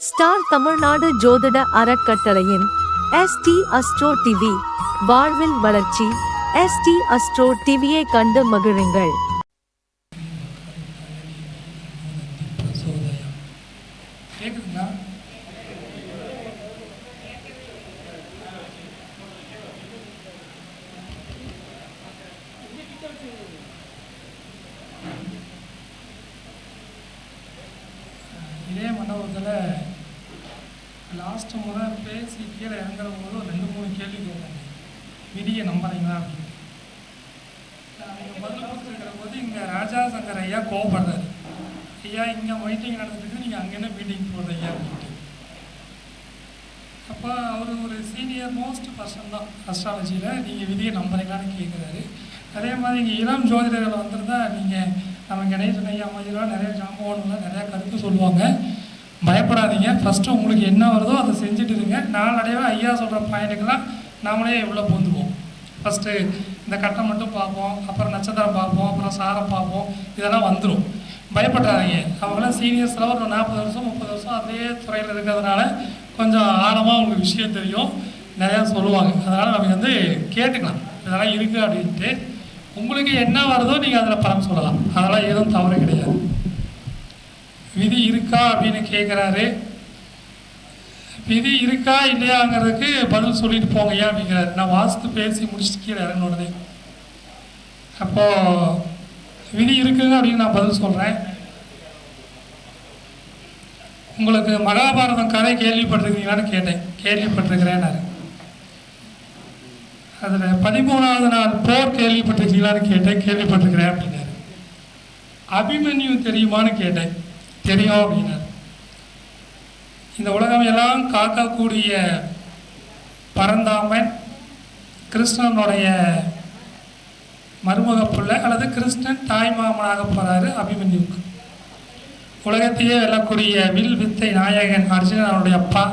Star Tamil Nadu ஜோதிட அறக்கட்டளையின் ST astro TV வாழ்வில் வளர்ச்சி எஸ்டி அஸ்ட்ரோ டிவியை கண்டு மகிழுங்கள் பிரசோதயம் கேட்குதுங்களா இதே மண்டபத்தில் லாஸ்ட் முறை பேசி கீழே இறங்குற போது ஒரு ரெண்டு மூணு கேள்வி கேட்டாங்க விதியை நம்புறீங்களா அப்படின்னு அவங்க பதில் கொடுத்துருக்கிற போது இங்கே ராஜா சங்கர் ஐயா கோவப்படுறாரு ஐயா இங்கே மீட்டிங் நடந்துருக்கு நீங்கள் அங்கே என்ன மீட்டிங் போடுறீங்க அப்படின்ட்டு அப்போ அவர் ஒரு சீனியர் மோஸ்ட் பர்சன் தான் அஸ்ட்ராலஜியில் நீங்கள் விதியை நம்புறீங்களான்னு கேட்குறாரு அதே மாதிரி இங்கே இளம் ஜோதிடர்கள் வந்திருந்தா நீங்கள் நம்ம கணேசன் ஐயா மாதிரிலாம் நிறைய ஜாம்பவான்லாம் நிறையா கருத்து சொல்லுவாங்க. பயப்படாதீங்க. ஃபஸ்ட்டு உங்களுக்கு என்ன வருதோ அதை செஞ்சுட்டு இருங்க. நாளடைவில் ஐயா சொல்கிற பாயிண்ட்டுக்கெல்லாம் நாமளே எவ்வளோ பூந்துக்குவோம் ஃபஸ்ட்டு இந்த கட்டம் மட்டும் பார்ப்போம் அப்புறம் நட்சத்திரம் பார்ப்போம் அப்புறம் சாரம் பார்ப்போம் இதெல்லாம் வந்துடும் பயப்படாதீங்க. அவங்களாம் சீனியர்ஸில் ஒரு நாற்பது வருஷம் முப்பது வருஷம் அதே துறையில் இருக்கிறதுனால கொஞ்சம் ஆழமாக உங்களுக்கு விஷயம் தெரியும். நிறையா சொல்லுவாங்க. அதனால் நமக்கு வந்து கேட்டுக்கலாம். இதெல்லாம் இருக்குது அப்படின்ட்டு. உங்களுக்கு என்ன வருதோ நீங்கள் அதில் பலன் சொல்லலாம். அதெல்லாம் எதுவும் தவறு கிடையாது. விதி இருக்கா அப்படின்னு கேட்குறாரு விதி இருக்கா இல்லையாங்கிறதுக்கு பதில் சொல்லிட்டு போங்க. ஏன் அப்படிங்கிறாரு. நான் வாசித்து பேசி முடிச்சுட்டு கீழே இறங்கின அப்போது விதி இருக்குங்க அப்படின்னு நான் பதில் சொல்கிறேன் உங்களுக்கு மகாபாரதம் கதை கேள்விப்பட்டிருக்கீங்களான்னு கேட்டேன். கேள்விப்பட்டிருக்கிறேன்னாரு. அதில் பதிமூணாவது நாள் போர் கேள்விப்பட்டிருக்கீங்களான்னு கேட்டேன் கேள்விப்பட்டிருக்கிறேன் அப்படின்னாரு. அபிமன்யு தெரியுமான்னு கேட்டேன். தெரியும் அப்படின்னாரு. இந்த உலகம் எல்லாம் காக்கக்கூடிய பரந்தாமன் கிருஷ்ணனுடைய மருமக பிள்ளை அல்லது கிருஷ்ணன் தாய் மாமனாக போகிறாரு அபிமன்யுக்கு உலகத்தையே வெல்லக்கூடிய வில் வித்தை நாயகன் அர்ஜுனனுடைய அப்பா.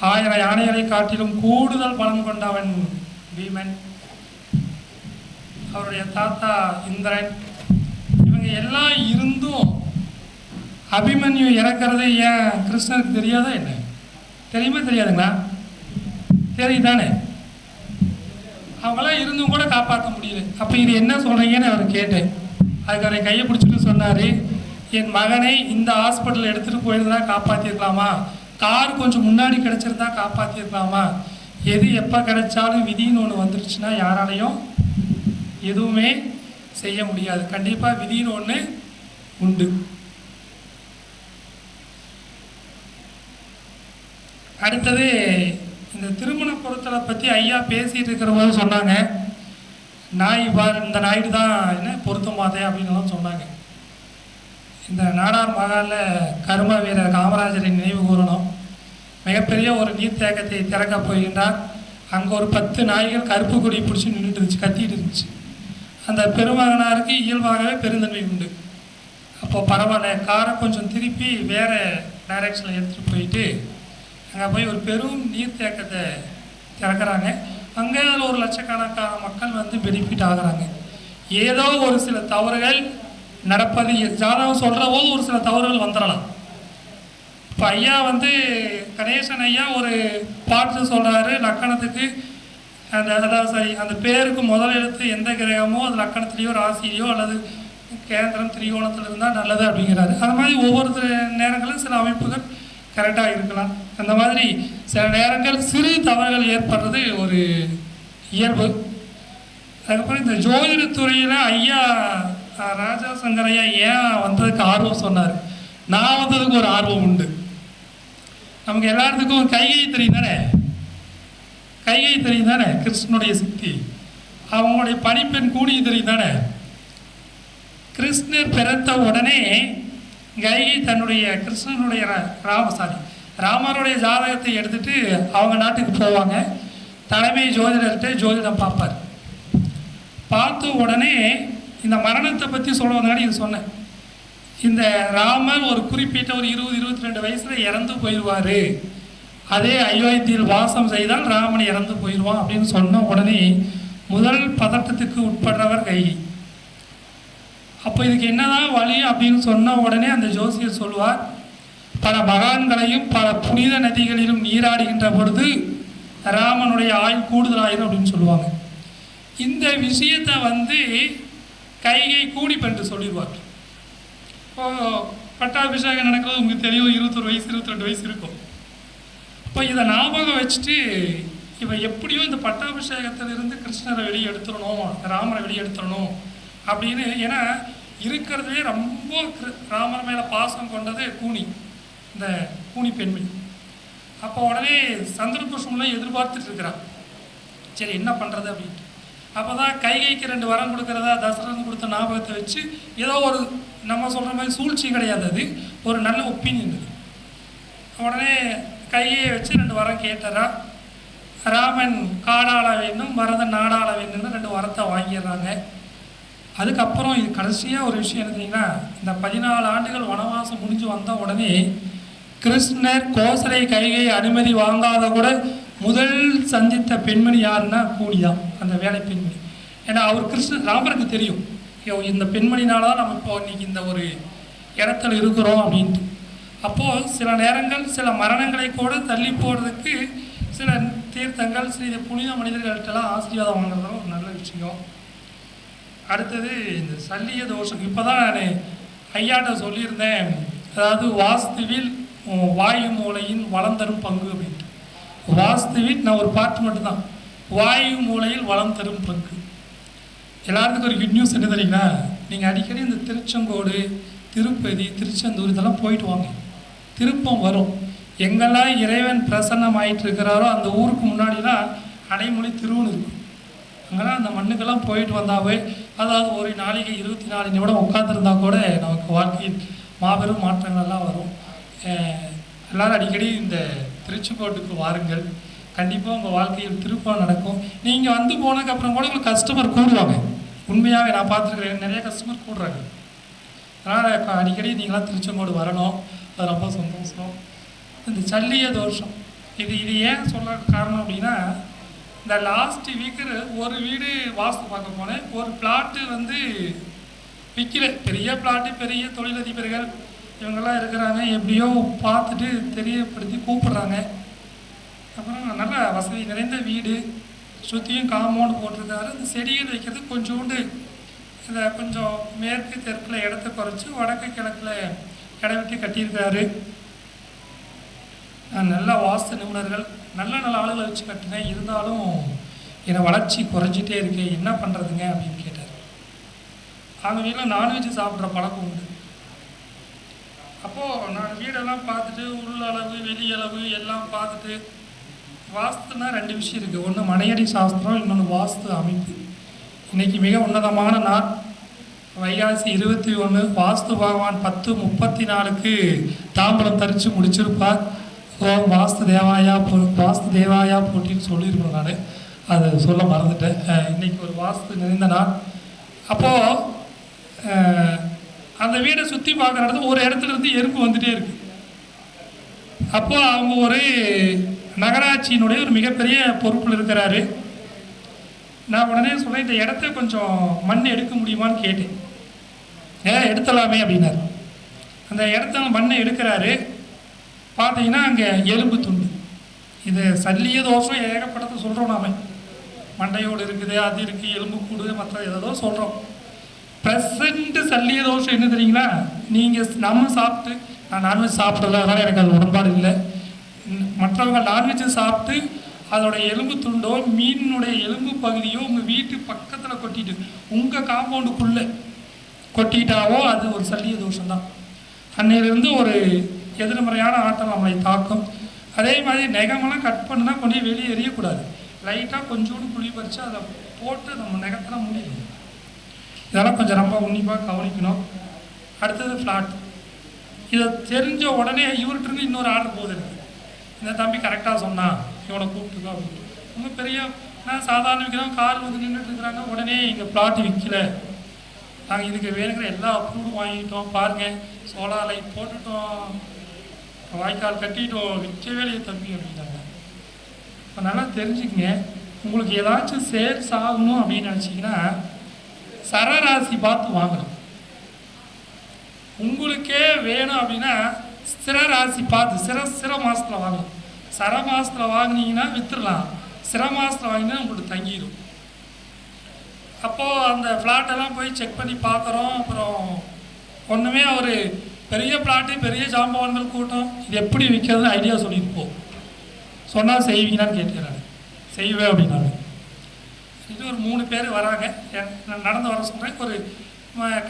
ஆயிரம் யானைகளை காட்டிலும் கூடுதல் பலம் கொண்டவன் பீமன். அவருடைய தாத்தா இந்திரன். இவங்க எல்லாம் இருந்தும் அபிமன்யு இறக்கிறது ஏன் கிருஷ்ணருக்கு தெரியாதா என்ன? தெரியுமா தெரியாதுங்களா? தெரியுதானே? அவங்களாம் இருந்தும் கூட காப்பாற்ற முடியல. அப்போ இது என்ன சொல்கிறீங்கன்னு அவர் கேட்டேன். அதுக்கு அவரை கையை பிடிச்சிட்டு சொன்னார் என் மகனை இந்த ஹாஸ்பிட்டல் எடுத்துகிட்டு போயிருந்தா காப்பாற்றிருக்கலாமா கார் கொஞ்சம் முன்னாடி கிடச்சிருந்தா காப்பாற்றிருக்கலாமா எது எப்போ கிடைச்சாலும் விதின்னு ஒன்று வந்துருச்சுன்னா யாராலையும் எதுவுமே செய்ய முடியாது. கண்டிப்பாக விதின்னு ஒன்று உண்டு. அடுத்தது இந்த திருமண பொருத்தலை பற்றி ஐயா பேசிகிட்டு இருக்கிற போது சொன்னாங்க. நாய் பார் இந்த நாயுடு தான் என்ன பொருத்தமாதே அப்படின்னுலாம் சொன்னாங்க. இந்த நாடார் மகாலில் கரும வீரர் காமராஜரை நினைவு கூறணும். மிகப்பெரிய ஒரு நீர்த்தேக்கத்தை திறக்க போகின்றார். அங்கே ஒரு பத்து நாய்கள் கருப்பு கொடி பிடிச்சி நின்றுட்டு இருந்துச்சு கத்திட்டு இருந்துச்சு. அந்த பெருமகனாருக்கு இயல்பாகவே பெருந்தன்மை உண்டு. அப்போ பரவாயில்ல காரை கொஞ்சம் திருப்பி வேறு டைரெக்ஷனில் எடுத்துகிட்டு போயிட்டு அங்கே போய் ஒரு பெரும் நீர்த்தேக்கத்தை திறக்கிறாங்க. அங்கே ஒரு லட்சக்கணக்கான மக்கள் வந்து பெனிஃபிட் ஆகுறாங்க. ஏதோ ஒரு சில தவறுகள் நடப்பது. ஜாதகம் சொல்கிற போது ஒரு சில தவறுகள் வந்துடலாம் இப்போ ஐயா வந்து கணேசன் ஐயா ஒரு பாட்டு சொல்கிறாரு லக்கணத்துக்கு. அந்த அதாவது சரி அந்த பேருக்கு முதல் எழுத்து எந்த கிரகமோ அது லக்கணத்துலேயோ ராசியிலையோ அல்லது கேந்திரம் திரிகோணத்தில் இருந்தால் நல்லது அப்படிங்கிறாரு. அது மாதிரி ஒவ்வொரு நேரங்களும் சில அமைப்புகள் கரெக்டாக இருக்கலாம். அந்த மாதிரி சில நேரங்கள் சிறு தவறுகள் ஏற்படுறது ஒரு இயல்பு. அதுக்கப்புறம் இந்த ஜோதிடத்துறையில் ஐயா ராஜா சங்கரையா ஏன் வந்ததுக்கு ஆர்வம் சொன்னார்? நான் வந்ததுக்கு ஒரு ஆர்வம் உண்டு. நமக்கு எல்லாத்துக்கும் கைகை தெரியும் தானே கைகை தெரியும் தானே கிருஷ்ணனுடைய சக்தி அவங்களுடைய பணிப்பெண் கூடிய தெரியும் தானே கிருஷ்ணர் பிறந்த உடனே கைகை தன்னுடைய கிருஷ்ணனுடைய ரா- ராமசாரி ராமருடைய ஜாதகத்தை எடுத்துட்டு அவங்க நாட்டுக்கு போவாங்க. தலைமை ஜோதிடர்கிட்ட ஜோதிடம் பார்ப்பார். பார்த்த உடனே இந்த மரணத்தை பற்றி சொல்லுவதனால இது சொன்னேன். இந்த ராமர் ஒரு குறிப்பிட்ட ஒரு இருபது இருபத்தி ரெண்டு வயசில் இறந்து போயிடுவார். அதே அயோத்தியில் வாசம் செய்தால் ராமன் இறந்து போயிடுவான் அப்படின்னு சொன்ன உடனே முதல் பதட்டத்துக்கு உட்படுறவர் கை. அப்போ இதுக்கு என்னதான் வழி அப்படின்னு சொன்ன உடனே அந்த ஜோசியர் சொல்லுவார் பல மகான்களையும் பல புனித நதிகளிலும் நீராடுகின்ற பொழுது ராமனுடைய ஆயுள் கூடுதலாயிரும் அப்படின்னு சொல்லுவாங்க. இந்த விஷயத்தை வந்து கைகை கூடிப் என்று சொல்லிடுவார். இப்போ பட்டாபிஷேகம் நடக்கிறது உங்களுக்கு தெரியும் இருபத்தொரு வயசு இருபத்திரெண்டு வயசு இருக்கும். இப்போ இதை ஞாபகம் வச்சுட்டு இவன் எப்படியோ இந்த பட்டாபிஷேகத்திலிருந்து கிருஷ்ணரை வெளியே எடுத்துடணும் ராமரை வெளியே எடுத்துடணும் அப்படின்னு ஏன்னா இருக்கிறதுலே ரொம்ப கிரு- ராமர் மேலே பாசம் கொண்டது கூனி இந்த கூனி பெண்மணி. அப்போ உடனே சந்திர புஷ்பம்லாம் எதிர்பார்த்துட்டு இருக்கிறான். சரி என்ன பண்ணுறது அப்படின்ட்டு அப்போ தான் கைகைக்கு ரெண்டு வரம் கொடுக்குறதா தசரன் கொடுத்த ஞாபகத்தை வச்சு ஏதோ ஒரு நம்ம சொல்கிற மாதிரி சூழ்ச்சி கிடையாது அது. ஒரு நல்ல ஒப்பீனியன் உடனே கையை வச்சு ரெண்டு வரம் கேட்டாரா ராமன் காடாள வேண்டும் வரதன் நாடாள வேண்டும்னு ரெண்டு வரத்தை வாங்கிடுறாங்க. அதுக்கப்புறம் இது கடைசியாக ஒரு விஷயம் என்ன இந்த பதினாலு ஆண்டுகள் வனவாசம் முடிஞ்சு வந்த உடனே கிருஷ்ணர் கோசலை கைகை அனுமதி வாங்காத கூட முதல் சந்தித்த பெண்மணி யாருன்னா கூடியா? அந்த வேலை பெண் ஏன்னா அவர் கிருஷ்ணன் ராமருக்கு தெரியும். ஐயோ இந்த பெண்மணினால தான் நம்ம இப்போ இன்றைக்கி இந்த ஒரு இடத்துல இருக்கிறோம் அப்படின்ட்டு. அப்போது சில நேரங்கள் சில மரணங்களை கூட தள்ளி போகிறதுக்கு சில தீர்த்தங்கள் சில புனித மனிதர்கள்ட்டெல்லாம் ஆசீர்வாதம் வாங்குறதும் ஒரு நல்ல விஷயம். அடுத்தது இந்த சல்லிய தோஷம். இப்போ தான் நான் ஐயாட்ட சொல்லியிருந்தேன். அதாவது வாஸ்துவில் வாயு மூலையின் வளம் தரும் பங்கு அப்படின்ட்டு. வாஸ்துவில் நான் ஒரு பாட்டு மட்டும்தான். வாயு மூலையில் வளம் தரும் பங்கு. எல்லாத்துக்கும் ஒரு குட் நியூஸ் என்ன தெரியுங்களா? நீங்கள் அடிக்கடி இந்த திருச்செங்கோடு திருப்பதி திருச்செந்தூர் இதெல்லாம் போயிட்டு வாங்க. திருப்பம் வரும். எங்கெல்லாம் இறைவன் பிரசன்னம் ஆயிட்டு இருக்கிறாரோ அந்த ஊருக்கு முன்னாடிலாம் அடைமொழி திருவனு இருக்கும். அங்கெல்லாம் அந்த மண்ணுக்கெல்லாம் போயிட்டு வந்தாவே அதாவது ஒரு நாளைக்கு இருபத்தி நாலு நிமிடம் உட்காந்துருந்தா கூட நமக்கு வாழ்க்கையில் மாபெரும் மாற்றங்கள் எல்லாம் வரும் எல்லோரும் அடிக்கடி இந்த திருச்செங்கோட்டுக்கு வாருங்கள். கண்டிப்பாக உங்கள் வாழ்க்கையில் திருப்பம் நடக்கும். நீங்கள் வந்து போனதுக்கப்புறம் கூட உங்களுக்கு கஸ்டமர் கூடுவாங்க. உண்மையாகவே நான் பார்த்துருக்குறேன். நிறைய கஸ்டமர் கூடுறாங்க. அதனால் அடிக்கடி நீங்களாம் திருச்செங்கோடு வரணும். அது ரொம்ப சந்தோஷம். இந்த சல்லிய தோஷம். இது இது ஏன் சொல்ல காரணம் அப்படின்னா இந்த லாஸ்ட் வீக்கு ஒரு வீடு வாஸ்து பார்க்க போனேன். ஒரு பிளாட்டு வந்து விற்கல பெரிய பிளாட்டு பெரிய தொழிலதிபர்கள் இவங்கெல்லாம் இருக்கிறாங்க. எப்படியோ பார்த்துட்டு தெரியப்படுத்தி கூப்பிடுறாங்க. அப்புறம் நல்ல வசதி நிறைந்த வீடு. சுற்றியும் காம்பவுண்ட் போட்டிருக்காரு. இந்த செடிகள் வைக்கிறது கொஞ்சோண்டு இந்த கொஞ்சம் மேற்கு தெற்கில் இடத்த குறைச்சி வடக்கு கிழக்கில் இடம் விட்டு கட்டியிருக்காரு. நான் நல்ல வாஸ்து நிபுணர்கள் நல்ல நல்ல ஆளுகளை வச்சு கட்டினேன் இருந்தாலும் என்னை வளர்ச்சி குறைஞ்சிட்டே இருக்கு என்ன பண்ணுறதுங்க அப்படின்னு கேட்டார். அவங்க வீட்டில் நான்வெஜ் சாப்பிட்ற பழக்கம் உண்டு. அப்போது நான் வீடெல்லாம் பார்த்துட்டு உள்ளளவு வெளியளவு எல்லாம் பார்த்துட்டு வாஸ்துனா ரெண்டு விஷயம் இருக்குது ஒன்று மனையடி சாஸ்திரம் இன்னொன்று வாஸ்து அமைப்பு. இன்னைக்கு மிக உன்னதமான நாள். வைகாசி இருபத்தி ஒன்று வாஸ்து பகவான் பத்து முப்பத்தி நாலுக்கு தாம்பரம் தரித்து முடிச்சிருப்பார். ஓம் வாஸ்து தேவாயா போ வாஸ்து தேவாயா போட்டின்னு சொல்லியிருக்கணும் நான். அதை சொல்ல மறந்துட்டேன். இன்றைக்கி ஒரு வாஸ்து நிறைந்த நாள். அப்போது அந்த வீடை சுற்றி பார்க்குற இடத்துல ஒரு இடத்துல இருந்து எறும்பு வந்துகிட்டே இருக்குது அப்போ அவங்க ஒரு நகராட்சியினுடைய ஒரு மிகப்பெரிய பொறுப்பில் இருக்கிறாரு. நான் உடனே சொன்னேன் இந்த இடத்த கொஞ்சம் மண் எடுக்க முடியுமான்னு கேட்டேன். ஏ எடுத்தலாமே அப்படின்னாரு. அந்த இடத்த மண்ணை எடுக்கிறாரு. பார்த்தீங்கன்னா அங்கே எலும்பு துண்டு. இது சல்லிய தோஷம் ஏகப்பட்டதை சொல்கிறோம் நாம. மண்டையோடு இருக்குது அது இருக்குது எலும்பு கூடு மற்ற ஏதோ சொல்கிறோம் ப்ரெசண்ட்டு சல்லிய தோஷம் என்ன தெரியுங்களா? நீங்கள் நம்ம சாப்பிட்டு நான் நான்வெஜ் சாப்பிடல அதனால் எனக்கு அது உடன்பாடு இல்லை. மற்றவங்க நான்வெஜ்ஜை சாப்பிட்டு அதோட எலும்பு துண்டோ மீனுடைய எலும்பு பகுதியோ உங்கள் வீட்டு பக்கத்தில் கொட்டிட்டு உங்கள் காம்பவுண்டுக்குள்ளே கொட்டிட்டாவோ அது ஒரு சல்லிய தோஷம் தான் அன்னையிலிருந்து ஒரு எதிர்மறையான ஆட்டம் நம்மளை தாக்கும். அதே மாதிரி நெகமெல்லாம் கட் பண்ணுனா கொண்டு வெளியே எறியக்கூடாது. லைட்டாக கொஞ்சோண்டு புளி பறித்து அதை போட்டு நம்ம நெகத்தில் முடியும் இதெல்லாம் கொஞ்சம் ரொம்ப உன்னிப்பாக கவனிக்கணும். அடுத்தது ஃப்ளாட் இதை தெரிஞ்ச உடனே இவர்கிட்ட இருந்து இன்னொரு ஆர்டர் போகுது எனக்கு இந்த தம்பி கரெக்டாக சொன்னான் இவனை கூப்பிட்டுக்கோ அப்படின்னு. ரொம்ப பெரிய நான் சாதாரண விற்கிறோம் கார் வந்து நின்றுட்டு இருக்கிறாங்க உடனே எங்கள் பிளாட் விற்கல நாங்கள் இதுக்கு வேணுங்கிற எல்லா அப்ரூவும் வாங்கிட்டோம் பாருங்கள் சோலார் லைட் போட்டுட்டோம். வாய்க்கால் கட்டிட்டோம். விற்கவே இல்லையே தம்பி அப்படின்னாங்க. இப்போ நல்லா தெரிஞ்சுக்கங்க. உங்களுக்கு ஏதாச்சும் சேல்ஸ் ஆகணும் அப்படின்னு நினச்சிங்கன்னா சரராசி பார்த்து வாங்கணும். உங்களுக்கே வேணும் அப்படின்னா ஸ்திர ராசி பார்த்து சிற சிற மாதத்தில் வாங்கணும். சர வாங்கினீங்கன்னா வாங்குனீங்கன்னா விற்றுடலாம் சிற வாங்கினா உங்களுக்கு தங்கிடும். அப்போது அந்த ஃப்ளாட்டெல்லாம் போய் செக் பண்ணி பார்க்குறோம் அப்புறம் ஒன்றுமே அவர் பெரிய பிளாட்டு பெரிய ஜாம்பவான்கள் கூட்டம். இது எப்படி விற்கிறதுன்னு ஐடியா சொல்லியிருப்போம் சொன்னால் செய்வீங்களான்னு கேட்கிறாரு செய்வேன் அப்படின்னாரு. இது ஒரு மூணு பேர் வராங்க. என் நான் நடந்து வர சொல்கிறேன் ஒரு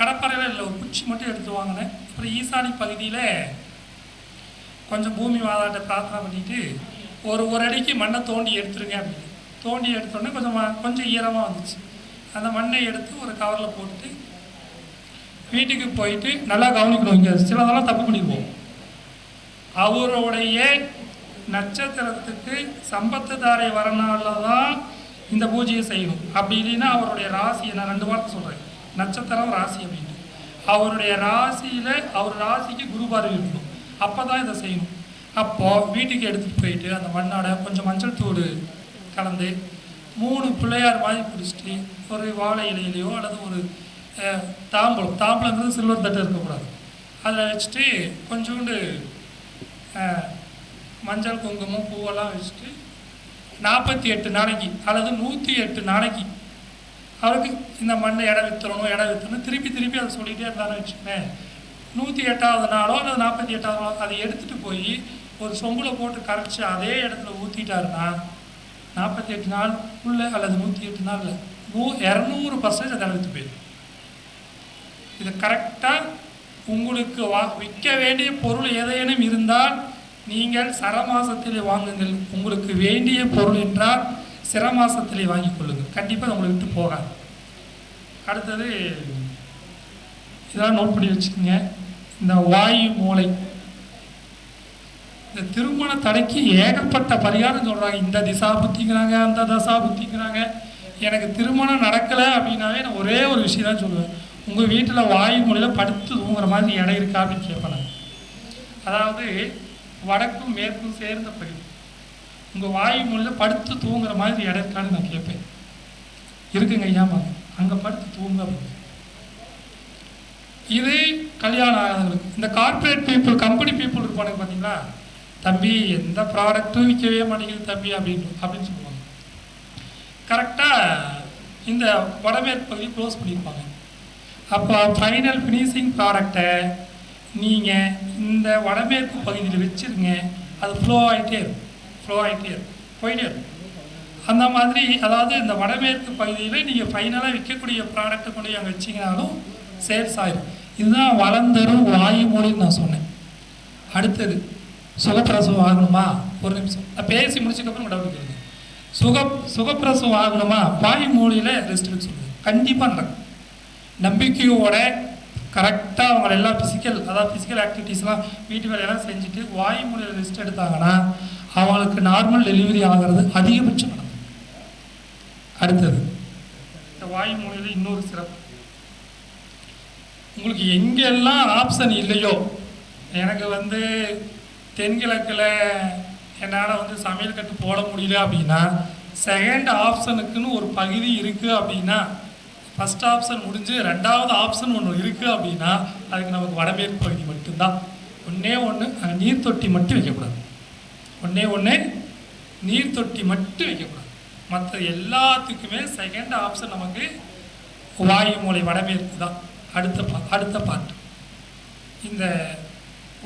கடப்பறையில் இல்லை ஒரு குச்சி மட்டும் எடுத்து வாங்கினேன். அப்புறம் ஈசானி பகுதியில் கொஞ்சம் பூமி மாதாட்ட பிரார்த்தனை பண்ணிட்டு ஒரு ஒரு அடிக்கு மண்ணை தோண்டி எடுத்துருங்க அப்படின்னு. தோண்டி எடுத்தோடனே கொஞ்சம் கொஞ்சம் ஈரமாக வந்துச்சு. அந்த மண்ணை எடுத்து ஒரு கவரில் போட்டு வீட்டுக்கு போயிட்டு நல்லா கவனிக்கணும். இங்கே சிலதெல்லாம் தப்பு பண்ணிடுவோம் அவருடைய நட்சத்திரத்துக்கு சம்பத்துதாரை வரனால தான் இந்த பூஜையை செய்யணும். அப்படி இல்லைன்னா அவருடைய ராசியை நான் ரெண்டு வார்த்தை சொல்கிறேன் நட்சத்திரம் ராசி அப்படின்ட்டு. அவருடைய ராசியில் அவர் ராசிக்கு குரு பார்வை இருக்கணும். அப்போ தான் இதை செய்யணும். அப்போது வீட்டுக்கு எடுத்துகிட்டு போயிட்டு அந்த மண்ணோட கொஞ்சம் மஞ்சள் தூள் கலந்து மூணு பிள்ளையார் மாதிரி பிடிச்சிட்டு ஒரு வாழை இலையிலையோ அல்லது ஒரு அஹ், தாம்பலம் தாம்பலங்கிறது சில்வர் தட்டு இருக்கக்கூடாது. அதில் வச்சுட்டு கொஞ்சோண்டு மஞ்சள் குங்குமம் பூவெல்லாம் வச்சுட்டு நாற்பத்தி எட்டு நாளைக்கு அல்லது நூற்றி எட்டு நாளைக்கு அவருக்கு இந்த மண்ணை இடம் வித்துறணும் இடம் வித்துறணும் திருப்பி திருப்பி அதை சொல்லிகிட்டே இருந்தாலும் வச்சுக்கோங்க நூற்றி எட்டாவது நாளோ அல்லது நாற்பத்தி எட்டாவது நாளோ அதை எடுத்துகிட்டு போய் ஒரு சொம்பில் போட்டு கரைச்சி அதே இடத்துல ஊற்றிட்டாருன்னா நாற்பத்தி எட்டு நாள் உள்ளே அல்லது நூற்றி எட்டு நாளில் நூ இரநூறு பர்சன்ட் அதை எடுத்து போயிடும். இது கரெக்டாக உங்களுக்கு வா விற்க வேண்டிய பொருள் ஏதேனும் இருந்தால் நீங்கள் சரமாசத்திலே வாங்குங்கள். உங்களுக்கு வேண்டிய பொருள் என்றால் சிரமாசத்திலே வாங்கிக் கொள்ளுங்கள். கண்டிப்பாக உங்களை விட்டு போகாது. அடுத்தது இதெல்லாம் நோட் பண்ணி வச்சுக்கோங்க. இந்த வாயு மூளை. இந்த திருமண தடைக்கு ஏகப்பட்ட பரிகாரம் சொல்கிறாங்க இந்த திசா புத்திக்கிறாங்க அந்த தசா புத்திக்கிறாங்க எனக்கு திருமணம் நடக்கலை அப்படின்னாவே நான் ஒரே ஒரு விஷயம் தான் சொல்லுவேன். உங்கள் வீட்டில் வாயு மூலையில் படுத்து தூங்குற மாதிரி இடம் இருக்கா அப்படின்னு கேட்பேன் அதாவது வடக்கும் மேற்கும் சேர்ந்த பகுதி. உங்கள் வாயு மூலையில் படுத்து தூங்குற மாதிரி இடம் இருக்கான்னு நான் கேட்பேன். இருக்குங்க ஐயாமாங்க அங்கே படுத்து தூங்க அப்படின்னு. இது கல்யாணம் ஆகாதவங்களுக்கு இந்த கார்ப்பரேட் பீப்புள் கம்பெனி பீப்புள் இருப்பானுங்க பார்த்தீங்களா தம்பி எந்த ப்ராடக்ட்டும் விற்கவே மாட்டேங்குது தம்பி அப்படின்னு அப்படின்னு சொல்லுவாங்க. கரெக்டாக இந்த வடமேற்கு பகுதி க்ளோஸ் பண்ணியிருப்பாங்க அப்போ ஃபைனல் ஃபினிஷிங் ப்ராடக்டை நீங்கள் இந்த வடமேற்கு பகுதியில் வச்சுருங்க. அது ஃப்ளோ ஆகிட்டே இருக்கும். ஃப்ளோ ஆகிட்டே இருக்கும். போயிட்டே இருக்கும். அந்த மாதிரி அதாவது இந்த வடமேற்கு பகுதியில் நீங்கள் ஃபைனலாக விற்கக்கூடிய ப்ராடக்ட்டை கொண்டு அங்கே வச்சிங்கனாலும் சேல்ஸ் ஆகிடும் இதுதான் வளர்ந்தரும் வாயு மொழின்னு நான் சொன்னேன். அடுத்தது சுகப்பிரசவம் ஆகணுமா? ஒரு நிமிஷம். நான் பேசி முடிச்சதுக்கப்புறம் டவுட் கேளுங்க சுக சுகப்பிரசவம் ஆகணுமா? வாயு மூலையில் ரெஸ்ட் எடுத்து சொல்லுங்க கண்டிப்பாக நடக்கும். நம்பிக்கையோட கரெக்டாக அவங்க எல்லா ஃபிசிக்கல் அதாவது ஃபிசிக்கல் ஆக்டிவிட்டீஸ்லாம் வீட்டு வேலையெல்லாம் செஞ்சுட்டு வாயு ரெஸ்ட் எடுத்தாங்கன்னா அவங்களுக்கு நார்மல் டெலிவரி ஆகிறது அதிகபட்சம் நடக்கும். அடுத்தது இந்த வாயு இன்னொரு சிறப்பு. உங்களுக்கு எங்கெல்லாம் ஆப்ஷன் இல்லையோ எனக்கு வந்து தென்கிழக்கில் என்னால் வந்து சமையல் கட்டு போட முடியல அப்படின்னா செகண்ட் ஆப்ஷனுக்குன்னு ஒரு பகுதி இருக்குது அப்படின்னா ஃபஸ்ட் ஆப்ஷன் முடிஞ்சு ரெண்டாவது ஆப்ஷன் ஒன்று இருக்குது அப்படின்னா அதுக்கு நமக்கு வடமேற்கு பகுதி மட்டும்தான். ஒன்றே ஒன்று நீர் தொட்டி மட்டும் வைக்கக்கூடாது. ஒன்றே ஒன்று நீர் தொட்டி மட்டும் வைக்கக்கூடாது. மற்ற எல்லாத்துக்குமே செகண்ட் ஆப்ஷன் நமக்கு வாயு மூலை வடமேற்கு தான். அடுத்த பா அடுத்த பார்ட் இந்த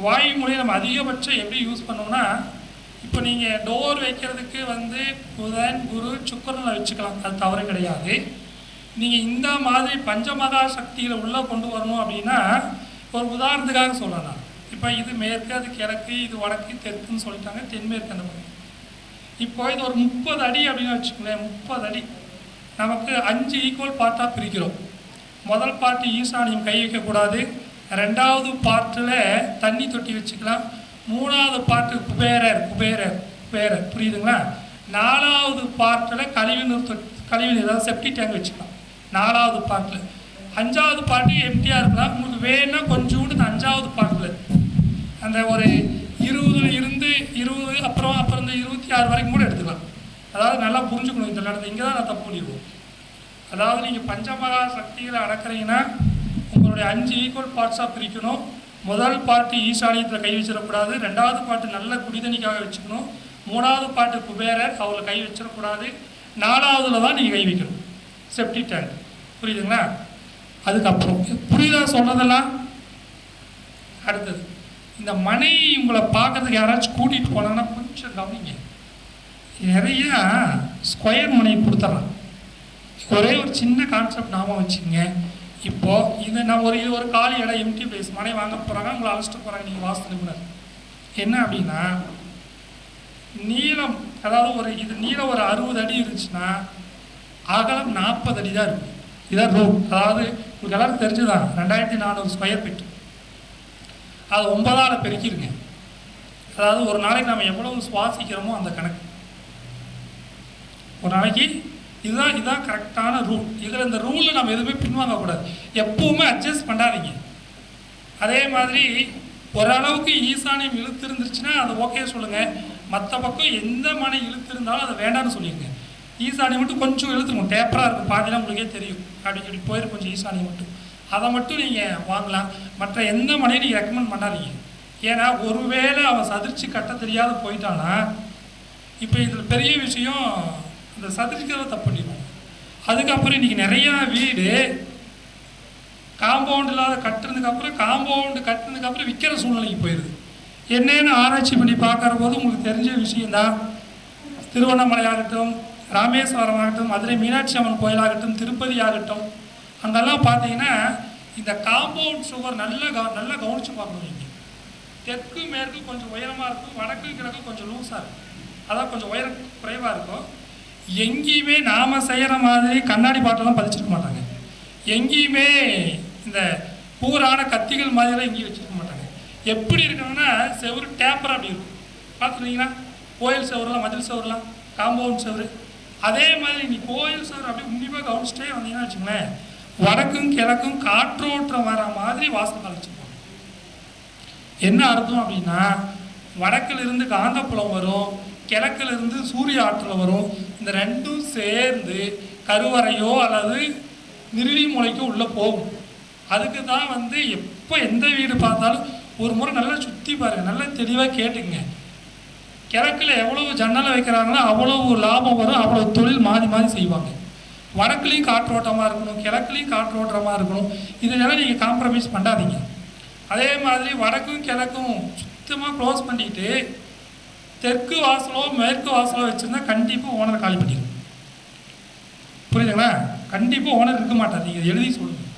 வாயு நம்ம அதிகபட்சம் எப்படி யூஸ் பண்ணோம்னா இப்போ நீங்கள் டோர் வைக்கிறதுக்கு வந்து புதன் குரு சுக்கரனில் வச்சுக்கலாம். அது தவறு கிடையாது. நீங்கள் இந்த மாதிரி பஞ்சமகா சக்திகளை உள்ளே கொண்டு வரணும் அப்படின்னா ஒரு உதாரணத்துக்காக சொல்லலாம் நான். இப்போ இது மேற்கு அது கிழக்கு இது வடக்கு தெற்குன்னு சொல்லிட்டாங்க. தென்மேற்கு அந்த மாதிரி. இப்போ இது ஒரு முப்பது அடி அப்படின்னு வச்சுக்கோங்களேன் முப்பது அடி. நமக்கு அஞ்சு ஈக்குவல் பார்ட்டாக பிரிக்கிறோம். முதல் பாட்டு ஈசானியம் கை வைக்கக்கூடாது. ரெண்டாவது பார்ட்டில் தண்ணி தொட்டி வச்சுக்கலாம். மூணாவது பார்ட்டு குபேரர் குபேரர் குபேரர். புரியுதுங்களா? நாலாவது பார்ட்டில் கழிவுநீர் தொட்டி கழிவுநீர் அதாவது செப்டி டேங்க் வச்சுக்கலாம். நாலாவது பார்ட்டில் அஞ்சாவது பாட்டு எம்டியாக இருக்கலாம். உங்களுக்கு வேணும்னா கொஞ்சோண்டு இந்த அஞ்சாவது பார்ட்டில் அந்த ஒரு இருபதுல இருந்து இருபது அப்புறம் அப்புறம் இந்த இருபத்தி ஆறு வரைக்கும் கூட எடுத்துக்கலாம். அதாவது நல்லா புரிஞ்சுக்கணும் இந்த நடந்த இங்கே தான் நான் தப்பு பண்ணிடுவோம் அதாவது நீங்கள் பஞ்சமகா சக்திகளை அடக்கிறீங்கன்னா உங்களுடைய அஞ்சு ஈக்குவல் பார்ட்ஸாக பிரிக்கணும். முதல் பாட்டு ஈசானியத்தில் கை வச்சிடக்கூடாது. ரெண்டாவது பாட்டு நல்ல குடிதண்ணிக்காக வச்சுக்கணும். மூணாவது பாட்டு குபேரர் அவளை கை வச்சிடக்கூடாது. நாலாவதுல தான் நீங்கள் கை வைக்கணும். செப்டி டேங்க் புரியுதுங்களா? அதுக்கப்புறம் புரியுதா சொன்னதெல்லாம்? அடுத்தது இந்த மனை உங்களை பார்க்கறதுக்கு யாராச்சும் கூட்டிகிட்டு போனாங்கன்னா கொஞ்சம் கவனிங்க. நிறையா ஸ்கொயர் மனை கொடுத்துட்றான் ஒரே ஒரு சின்ன கான்செப்ட் ஞாபகம் வச்சுங்க இப்போ இது நான் ஒரு இது ஒரு காலி இடம் எம்டி பிளேஸ் மனை வாங்க போகிறாங்க உங்களை அழைச்சிட்டு போகிறாங்க நீங்கள் வாசல் நிபுணர் என்ன அப்படின்னா நீளம் அதாவது ஒரு இது நீளம் ஒரு அறுபது அடி இருந்துச்சுன்னா அகலம் நாற்பது அடி தான் இருக்கும். இதான் ரூல் அதாவது உங்களுக்கு எல்லாரும் தெரிஞ்சுதான் ரெண்டாயிரத்தி நானூறு ஸ்கொயர் ஃபீட் அது ஒன்பதால் பெருக்கிடுங்க அதாவது ஒரு நாளைக்கு நம்ம எவ்வளவு சுவாசிக்கிறோமோ அந்த கணக்கு. ஒரு நாளைக்கு இதுதான் இதுதான் கரெக்டான ரூல் இதில் இந்த ரூலில் நம்ம எதுவுமே பின்வாங்கக்கூடாது. எப்பவுமே அட்ஜஸ்ட் பண்ணாதீங்க. அதே மாதிரி ஓரளவுக்கு ஈசானியம் இழுத்து இருந்துருச்சுன்னா அது ஓகே சொல்லுங்கள் மற்ற பக்கம் எந்த மனை இழுத்து இருந்தாலும் அதை வேண்டாம்னு சொல்லிடுங்க. ஈசானியம் மட்டும் கொஞ்சம் இழுத்துருக்கும் டேப்பராக இருக்கும். பாதிலாம் உங்களுக்கே தெரியும். அப்படி இப்படி போயிடும் கொஞ்சம் ஈசானியம் மட்டும். அதை மட்டும் நீங்கள் வாங்கலாம். மற்ற எந்த மனையும் நீங்கள் ரெக்கமெண்ட் பண்ணாதீங்க. ஏன்னா ஒருவேளை அவன் சதிர்ச்சி கட்ட தெரியாத போயிட்டானா இப்போ இதில் பெரிய விஷயம் இந்த சதிர்க்கிறத தப்பு பண்ணிடுவோம் அதுக்கப்புறம் இன்றைக்கி நிறையா வீடு காம்பவுண்ட் இல்லாத கட்டுறதுக்கப்புறம் காம்பவுண்டு கட்டுனதுக்கப்புறம் விற்கிற சூழ்நிலைக்கு போயிடுது என்னென்னு ஆராய்ச்சி பண்ணி பார்க்குற போது உங்களுக்கு தெரிஞ்ச விஷயந்தான் திருவண்ணாமலை ஆகட்டும் ராமேஸ்வரம் ஆகட்டும் மதுரை மீனாட்சி அம்மன் கோயிலாகட்டும் திருப்பதி ஆகட்டும் அங்கெல்லாம் பார்த்தீங்கன்னா இந்த காம்பவுண்ட் சுவர் நல்லா க நல்லா கவனித்து பார்க்கணும் நீங்கள் தெற்கு மேற்கு கொஞ்சம் உயரமாக இருக்கும் வடக்கு கிழக்கு கொஞ்சம் லூஸாக இருக்கும். அதான் கொஞ்சம் உயரம் குறைவாக இருக்கும். எங்கேயுமே நாம் செய்கிற மாதிரி கண்ணாடி பாட்டெல்லாம் பதிச்சிருக்க மாட்டாங்க. எங்கேயுமே இந்த பூரான கத்திகள் மாதிரிலாம் எங்கேயும் வச்சிருக்க மாட்டாங்க. எப்படி இருக்கணும்னா செவுரு டேப்பர் அப்படி இருக்கும். பார்த்துருக்கீங்களா? கோயில் செவருலாம் மதில் செவருலாம் காம்பவுண்ட் செவரு. அதே மாதிரி நீ கோயில் செவரு அப்படியே உன்னிப்பாக கவனிச்சிட்டே வந்தீங்கன்னா வச்சுங்களேன் வடக்கும் கிழக்கும் காற்றோட்டம் வர மாதிரி வாசல் வச்சுருப்பாங்க. என்ன அர்த்தம் அப்படின்னா வடக்கிலிருந்து காந்தப்புலம் வரும் கிழக்கிலிருந்து சூரிய ஆற்றல் வரும். இந்த ரெண்டும் சேர்ந்து கருவறையோ அல்லது நிறுவி மூளைக்கோ உள்ளே போகும். அதுக்கு தான் வந்து எப்போ எந்த வீடு பார்த்தாலும் ஒரு முறை நல்லா சுற்றி பாருங்கள் நல்லா தெளிவாக கேட்டுங்க கிழக்கில் எவ்வளவு ஜன்னலை வைக்கிறாங்களோ அவ்வளவு லாபம் வரும். அவ்வளோ தொழில் மாறி மாறி செய்வாங்க. வடக்குலேயும் காற்றோட்டமாக இருக்கணும். கிழக்குலேயும் காற்றோட்டமாக இருக்கணும். இதெல்லாம் நீங்கள் காம்ப்ரமைஸ் பண்ணாதீங்க. அதே மாதிரி வடக்கும் கிழக்கும் சுத்தமாக க்ளோஸ் பண்ணிக்கிட்டு தெற்கு வாசலோ மேற்கு வாசலோ வச்சுருந்தா கண்டிப்பாக ஓனர் காலி பண்ணிடும் புரியுதுங்களா? கண்டிப்பாக ஓனர் இருக்க மாட்டார். நீங்கள் எழுதி சொல்லுங்கள்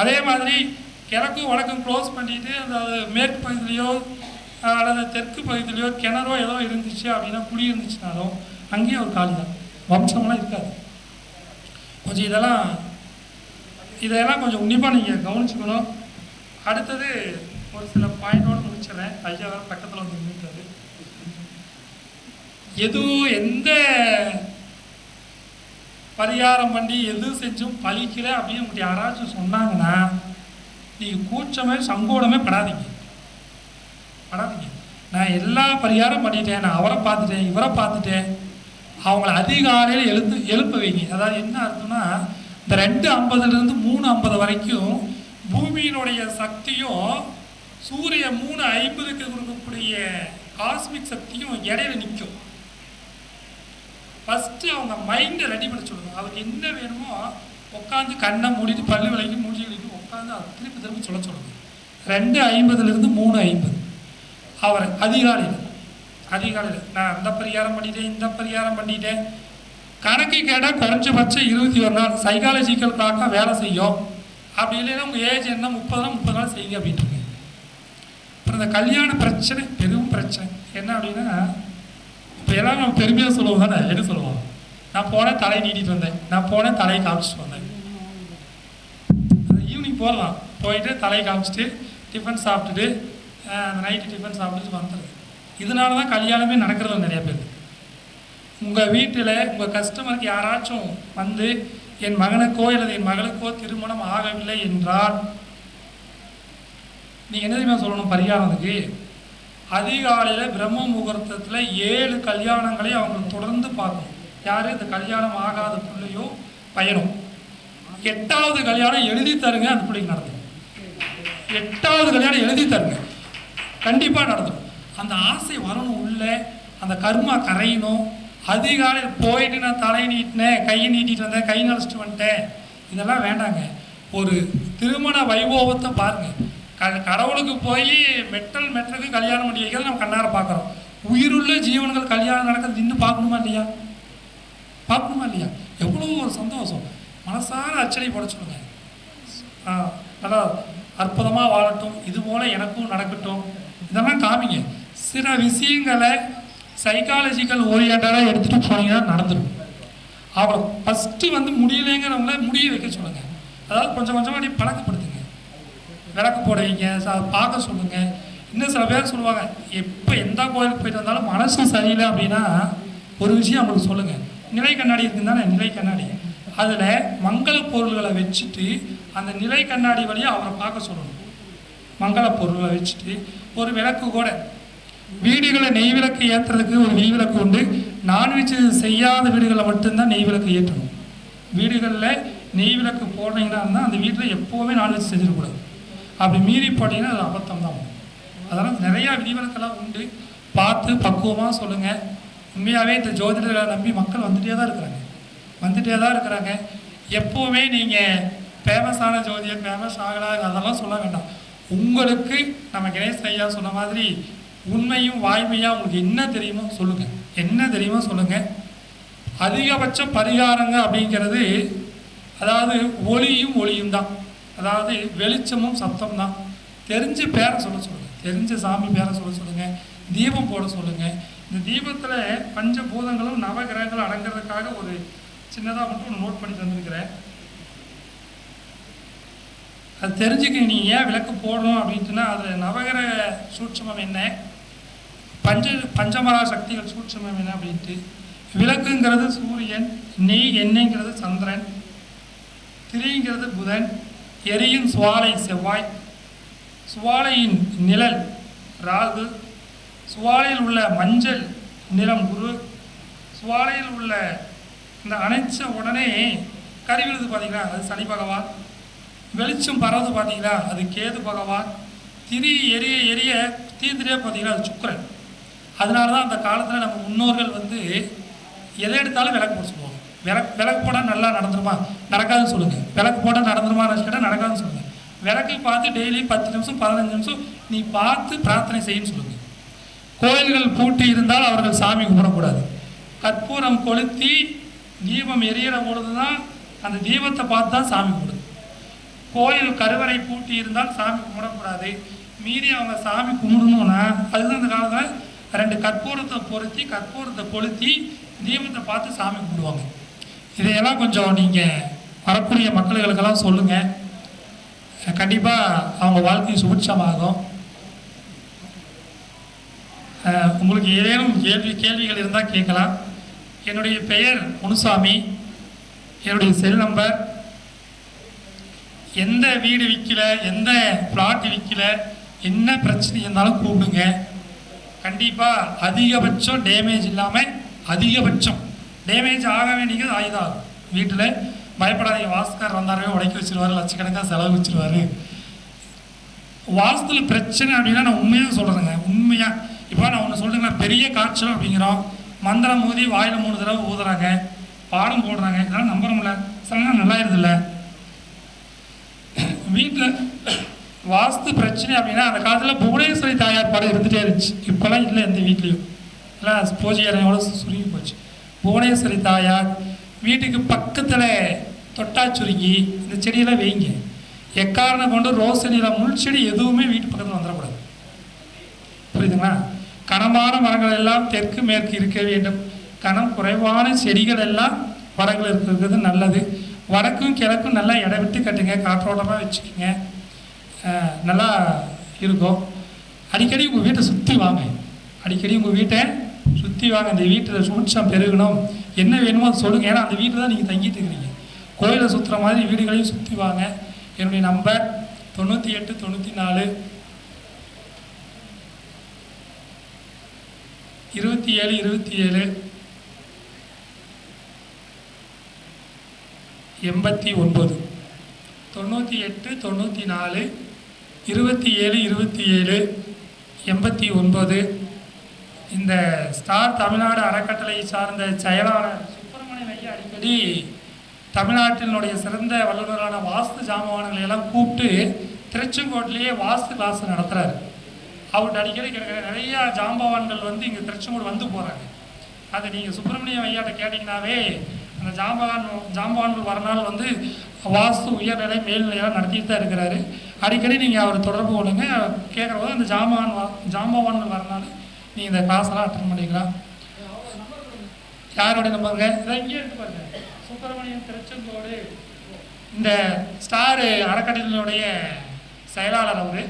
அதே மாதிரி கிழக்கும் வடக்கும் க்ளோஸ் பண்ணிவிட்டு அந்த மேற்கு பகுதியிலையோ அல்லது தெற்கு பகுதியிலையோ கிணறோ ஏதோ இருந்துச்சு அப்படின்னா குழி இருந்துச்சுனாலும் அங்கேயும் ஒரு காலி தான். வம்சம்லாம் இருக்காது. கொஞ்சம் இதெல்லாம் இதெல்லாம் கொஞ்சம் உன்னிப்பாக நீங்கள் கவனிச்சுக்கணும். அடுத்தது ஒரு சில பாயிண்டோடு முடிச்சிடறேன். ஐயா பக்கத்தில் வந்து எதுவும் எந்த பரிகாரம் பண்ணி எது செஞ்சும் பலிக்கல அப்படின்னு உங்கள்கிட்ட யாராச்சும் சொன்னாங்கன்னா நீங்கள் கூச்சமே சங்கோடமே படாதீங்க. படாதீங்க. நான் எல்லா பரிகாரம் பண்ணிட்டேன் நான் அவரை பார்த்துட்டேன் இவரை பார்த்துட்டேன். அவங்கள அதிகாலையில் எழுத்து எழுப்ப வைங்க. அதாவது என்ன அர்த்தம்னா இந்த ரெண்டு ஐம்பதுலேருந்து மூணு ஐம்பது வரைக்கும் பூமியினுடைய சக்தியும் சூரிய மூணு ஐம்பதுக்கு கொடுக்கக்கூடிய காஸ்மிக் சக்தியும் இடையில நிற்கும் ஃபஸ்ட்டு அவங்க மைண்டை ரெடி பண்ண சொல்லுங்க. அவருக்கு என்ன வேணுமோ உட்காந்து கண்ணை மூடிட்டு பல்லு விளக்கி மூடி விளக்கி உட்காந்து அவர் திருப்பி திருப்பி சொல்ல சொல்லுங்க. ரெண்டு ஐம்பதுலேருந்து மூணு ஐம்பது. அவர் அதிகாலையில் அதிகாலையில் நான் அந்த பரிகாரம் பண்ணிட்டேன் இந்த பரிகாரம் பண்ணிட்டேன். கணக்கு கேட்டால் குறைஞ்சபட்சம் இருபத்தி ஒரு நாள். சைக்காலஜிக்கல் கிளாக்காக வேலை செய்யும். அப்படி இல்லைன்னா உங்கள் ஏஜ் என்ன? முப்பது நாள் முப்பது நாள் செய்யுங்க அப்படின்ட்டு அப்புறம் இந்த கல்யாண பிரச்சனை பெரும் பிரச்சனை. என்ன அப்படின்னா இப்போ எல்லாம் நம்ம பெருமையாக சொல்லுவோம். தானே? என்ன சொல்லுவோம்? நான் போனேன் தலை நீட்டிட்டு வந்தேன். நான் போனேன் தலையை காமிச்சிட்டு வந்தேன். ஈவினிங் போகலாம். போயிட்டு தலையை காமிச்சிட்டு டிஃபன் சாப்பிட்டுட்டு அந்த நைட்டு டிஃபன் சாப்பிட்டுட்டு வந்துடுது இதனால தான் கல்யாணமே நடக்கிறது நிறைய பேருக்கு. உங்கள் வீட்டில் உங்கள் கஸ்டமருக்கு யாராச்சும் வந்து என் மகனுக்கோ அல்லது என் மகளுக்கோ திருமணம் ஆகவில்லை என்றால் நீங்கள் என்ன தெரியுமா சொல்லணும்? பரிகாரம் அதுக்கு அதிகாலையில் பிரம்ம முகூர்த்தத்தில் ஏழு கல்யாணங்களை அவங்க தொடர்ந்து பார்க்கணும். யார்? இந்த கல்யாணம் ஆகாத பிள்ளையோ பையனோ. எட்டாவது கல்யாணம் எழுதி தருங்க அந்த பிள்ளைக்கு நடக்கும் எட்டாவது கல்யாணம் எழுதி தருங்க. கண்டிப்பாக நடந்துடும் அந்த ஆசை வரணும் உள்ளே அந்த கர்மா கரையணும். அதிகாலையில் போயிட்டு நான் தலை நீட்டினேன் கையை நீட்டிட்டு வந்தேன் கை நடிச்சிட்டு வந்துட்டேன். இதெல்லாம் வேண்டாங்க. ஒரு திருமண வைபவத்தை பாருங்கள் கடவுளுக்கு போய் மெட்டல் மெட்டலுக்கு கல்யாணம் பண்ணி வைக்கிறது நம்ம கண்ணார பார்க்குறோம். உயிருள்ள ஜீவன்கள் கல்யாணம் நடக்கிறது நின்று பார்க்கணுமா இல்லையா? பார்க்கணுமா இல்லையா? எவ்வளோ ஒரு சந்தோஷம். மனசார அச்சனை போட சொல்லுங்க ஆ, நல்லா அற்புதமாக வாழட்டும். இது போல் எனக்கும் நடக்கட்டும். இதெல்லாம் காமிங்க. சில விஷயங்களை சைக்காலஜிக்கல் ஓரியண்டடாக எடுத்துகிட்டு போனீங்கன்னா நடந்துடும் அப்புறம் ஃபஸ்ட்டு வந்து முடியலைங்கிறவங்கள முடிய வைக்க சொல்லுங்கள் அதாவது கொஞ்சம் கொஞ்சமாக அப்படி பழக்கப்படுத்து விளக்கு போட வைங்க பார்க்க சொல்லுங்க. இன்னும் சில பேர் சொல்லுவாங்க எப்போ எந்த கோயிலுக்கு போயிட்டு வந்தாலும் மனசு சரியில்லை அப்படின்னா ஒரு விஷயம் அவங்களுக்கு சொல்லுங்க. நிலை கண்ணாடி இருக்குது தானே நிலை கண்ணாடி. அதில் மங்கள பொருள்களை வச்சுட்டு அந்த நிலை கண்ணாடி வழியாக அவரை பார்க்க சொல்லணும். மங்கள பொருள்களை வச்சுட்டு ஒரு விளக்கு கூட. வீடுகளை நெய் விளக்கு ஏற்றுறதுக்கு ஒரு நெய் விளக்கு உண்டு. நான்வெஜ் செய்யாத வீடுகளில் மட்டும்தான் நெய் விளக்கு ஏற்றணும். வீடுகளில் நெய் விளக்கு போடுறீங்கன்னா இருந்தால் அந்த வீட்டில் எப்போவுமே நான்வெஜ் செஞ்சிடக்கூடாது. அப்படி மீறி போட்டிங்கன்னா அது அபத்தம் தான். அதனால் நிறையா விதிவிலக்கெல்லாம் உண்டு. பார்த்து பக்குவமாக சொல்லுங்கள் உண்மையாகவே இந்த ஜோதிடர்களை நம்பி மக்கள் வந்துகிட்டே தான் இருக்கிறாங்க. வந்துகிட்டே தான் இருக்கிறாங்க. எப்போவுமே நீங்கள் ஃபேமஸான ஜோதியர் ஃபேமஸ் ஆகலாம் அதெல்லாம் சொல்ல வேண்டாம். உங்களுக்கு நம்ம கணேஷ் ஐயா சொன்ன மாதிரி உண்மையும் வாய்மையாக உங்களுக்கு என்ன தெரியுமோ சொல்லுங்கள் என்ன தெரியுமோ சொல்லுங்கள் அதிகபட்ச பரிகாரங்க அப்படிங்கிறது அதாவது ஒளியும் ஒளியும் தான். அதாவது வெளிச்சமும் சத்தம் தான். தெரிஞ்ச பேரை சொல்ல சொல்லுங்கள் தெரிஞ்ச சாமி பேரை சொல்ல சொல்லுங்கள் தீபம் போட சொல்லுங்கள் இந்த தீபத்தில் பஞ்சபூதங்களும் நவகிரகங்களும் அடங்குறதுக்காக ஒரு சின்னதாக மட்டும் ஒன்று நோட் பண்ணி தந்திருக்கிறேன். அது தெரிஞ்சுக்க நீ ஏன் விளக்கு போடணும் அப்படின்ட்டுனா அதில் நவகிரக சூட்சமம் என்ன? பஞ்ச பஞ்சமரா சக்திகள் சூட்சமம் என்ன அப்படின்ட்டு. விளக்குங்கிறது சூரியன் நெய் எண்ணெய்ங்கிறது சந்திரன் திரிங்கிறது புதன் எரியும் சுவாலை செவ்வாய். சுவாலையின் நிழல் ராகு. சுவாலையில் உள்ள மஞ்சள் நிறம் குரு. சுவாலையில் உள்ள இந்த அணைச்ச உடனே கறி விழுது பார்த்தீங்களா அது சனி பகவான். வெளிச்சம் பரவுது பார்த்தீங்களா அது கேது பகவான். திரி எரிய எரிய தீர்ந்துட்டே பார்த்தீங்கன்னா அது சுக்கரன். அதனால தான் அந்த காலத்தில் நம்ம முன்னோர்கள் வந்து எதை எடுத்தாலும் விளக்கு போட போவாங்க விளக்கு விளக்கு போட்டால் நல்லா நடந்துருமா? நடக்காதுன்னு சொல்லுங்கள் விளக்கு போட்டால் நடந்துருமா? கேட்டால் நடக்காதுன்னு சொல்லுங்கள் விளக்கு பார்த்து டெய்லி பத்து நிமிஷம் பதினஞ்சு நிமிஷம் நீ பார்த்து பிரார்த்தனை செய்யன்னு சொல்லுங்கள் கோயில்கள் பூட்டி இருந்தால் அவர்கள் சாமி கும்பிடக்கூடாது. கற்பூரம் கொளுத்தி தீபம் எரியிற பொழுது தான் அந்த தீபத்தை பார்த்து தான் சாமி கும்பிடுது. கோயில் கருவறை பூட்டி இருந்தால் சாமி கும்பிடக்கூடாது. மீறி அவங்க சாமி கும்பிடணும்னா அதுதான் அந்த காலத்தில் ரெண்டு கற்பூரத்தை பொருத்தி கற்பூரத்தை கொளுத்தி தீபத்தை பார்த்து சாமி கும்பிடுவாங்க. இதையெல்லாம் கொஞ்சம் நீங்கள் வரக்கூடிய மக்களுக்கெல்லாம் சொல்லுங்கள் கண்டிப்பாக அவங்க வாழ்க்கை சுபிட்சமாகும். உங்களுக்கு ஏதேனும் கேள்வி கேள்விகள் இருந்தால் கேட்கலாம். என்னுடைய பெயர் முனுசாமி. என்னுடைய செல் நம்பர் எந்த வீடு விற்கல எந்த பிளாட் விற்கல என்ன பிரச்சனை இருந்தாலும் கூப்பிடுங்க. கண்டிப்பாக அதிகபட்சம் டேமேஜ் இல்லாமல் அதிகபட்சம். டேமேஜ் ஆக வேண்டியது ஆகிதான் ஆகும் வீட்டில் பயப்படாதீங்க. வாஸ்கர் வந்தாரே உடைக்க வச்சிருவாரு லட்சக்கணக்காக செலவு வச்சிருவாரு. வாஸ்துல பிரச்சனை அப்படின்னா நான் உண்மையாக சொல்கிறேங்க உண்மையாக இப்போ நான் ஒன்று சொல்லுங்களேன் பெரிய காய்ச்சல் அப்படிங்கிறோம். மந்திரம் மோதி வாயில் மூணு தடவை ஊதுறாங்க. பாடம் போடுறாங்க. இதெல்லாம் நம்புற முடியல. சில நல்லா இருதில்ல வீட்டில் வாஸ்து பிரச்சனை அப்படின்னா அந்த காலத்தில் புவனேஸ்வரி தாயார் படம் இருந்துகிட்டே இருந்துச்சு. இப்போல்லாம் இல்லை எந்த வீட்லேயும். இல்லை பூஜை அறையோட சுருங்கி போச்சு. புவனேஸ்வரி தாயார் வீட்டுக்கு பக்கத்தில் தொட்டாச்சுருங்கி இந்த செடியெல்லாம் வைங்க. எக்காரணம் கொண்டு ரோஸ் செடியில் முள் செடி எதுவுமே வீட்டு பக்கத்தில் வந்துடக்கூடாது. புரியுதுங்களா? கனமான மரங்கள் எல்லாம் தெற்கு மேற்கு இருக்க வேண்டும். கனம் குறைவான செடிகள் எல்லாம் வடக்கில் இருக்கிறது நல்லது. வடக்கும் கிழக்கும் நல்லா இடம் விட்டு கட்டுங்க காற்றோட்டமாக வச்சுக்கோங்க. நல்லா இருக்கும். அடிக்கடி உங்கள் வீட்டை சுற்றி வாங்க. அடிக்கடி உங்கள் வீட்டை சுற்றி வாங்க அந்த வீட்டில் சுபிட்சம் பெருகணும். என்ன வேணுமோ அதை சொல்லுங்கள் ஏன்னா அந்த வீட்டில் தான் நீங்கள் தங்கிட்டு இருக்கிறீங்க. கோயிலை சுற்றுற மாதிரி வீடுகளையும் சுற்றி வாங்க. என்னுடைய நம்பர் தொண்ணூற்றி எட்டு தொண்ணூற்றி நாலு இருபத்தி ஏழு இருபத்தி ஏழு எண்பத்தி ஒன்பது. தொண்ணூற்றி எட்டு தொண்ணூற்றி நாலு இருபத்தி ஏழு இருபத்தி ஏழு எண்பத்தி ஒன்பது. இந்த ஸ்டார் தமிழ்நாடு அறக்கட்டளை சார்ந்த செயலாளர் சுப்பிரமணியன் ஐயா அடிக்கடி தமிழ்நாட்டினுடைய சிறந்த வல்லுநரான வாஸ்து ஜாமவான்களை எல்லாம் கூப்பிட்டு திருச்செங்கோட்டிலேயே வாஸ்து கிளாஸ் நடத்துகிறாரு அவர்கிட்ட அடிக்கடி கேட்குற நிறையா ஜாம்பவான்கள் வந்து இங்கே திருச்செங்கோடு வந்து போகிறாங்க அது நீங்கள் சுப்பிரமணியம் ஐயாட்ட கேட்டிங்கனாவே அந்த ஜாம்பவான் ஜாம்பவான்கள் வரனால வந்து வாஸ்து உயர்நிலை மேல்நிலையெல்லாம் நடத்திட்டு தான் இருக்கிறாரு. அடிக்கடி நீங்கள் அவர் தொடர்பு கொள்ளுங்க. கேட்குற போது அந்த ஜாம்பவான் வா ஜாம்பவான்கள் வரனால நீங்கள் இந்த கிளாஸ்லாம் அட்டன் பண்ணிக்கலாம். யாரோட நம்பருங்க? இதை இங்கே இருக்கு பாருங்க. சுப்பிரமணியம் திருச்செங்கோடு இந்த ஸ்டார் அறக்கட்டளையினுடைய செயலாளர் அவர்.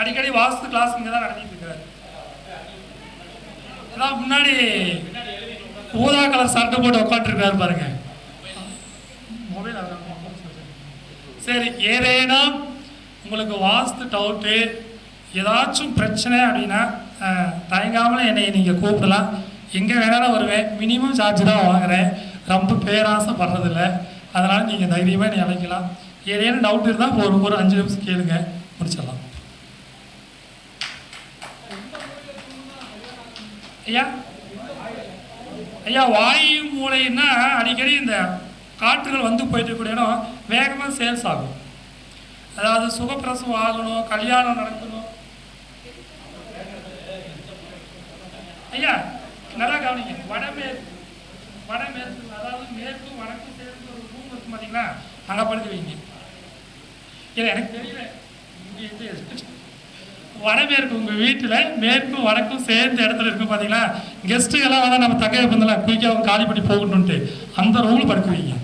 அடிக்கடி வாஸ்து கிளாஸ் இங்கே தான் நடத்திட்டு இருக்கிறாரு அதான் முன்னாடி ஊதா கலர் சட்டை போட்டு உட்காந்துருக்காரு பாருங்க. மொபைல் சரி ஏதேனும் உங்களுக்கு வாஸ்து டவுட்டு ஏதாச்சும் பிரச்சனை அப்படின்னா தயங்காமல் என்னை நீங்கள் கூப்பிடலாம். எங்கே வேணாலும் வருவேன். மினிமம் சார்ஜ் தான் வாங்குறேன். ரொம்ப பேராசைப்படுறதில்ல. அதனால் நீங்கள் தைரியமாக என்னை அழைக்கலாம். ஏதேனும் டவுட் இருந்தால் ஒரு ஒரு அஞ்சு நிமிஷம் கேளுங்க. முடிச்சிடலாம். ஐயா. ஐயா வாயு மூளைன்னா அடிக்கடி இந்த காற்றுகள் வந்து போயிட்டு இருக்கக்கூடிய இடம் வேகமாக சேல்ஸ் ஆகும். அதாவது சுகப்பிரசவம் ஆகணும் கல்யாணம் நடக்கணும் ஐயா நல்லா கவனிங்க. வடமேற்கு வடமேற்கு அதாவது மேற்கு வடக்கு சேர்ந்து ஒரு ரூம் இருக்கு பார்த்தீங்களா அங்கே படுத்து வைங்க. இல்லை எனக்கு தெரியல. இங்கே வடமேற்கு உங்கள் வீட்டில் மேற்கும் வடக்கும் சேர்ந்த இடத்துல இருக்கும் பார்த்தீங்களா கெஸ்ட்டுகள்லாம் வந்தால் நம்ம தகைய பந்தலாம் குயிக்காக காலி பண்ணி போகணுன்ட்டு அந்த ரூமில் படுக்க வைங்க.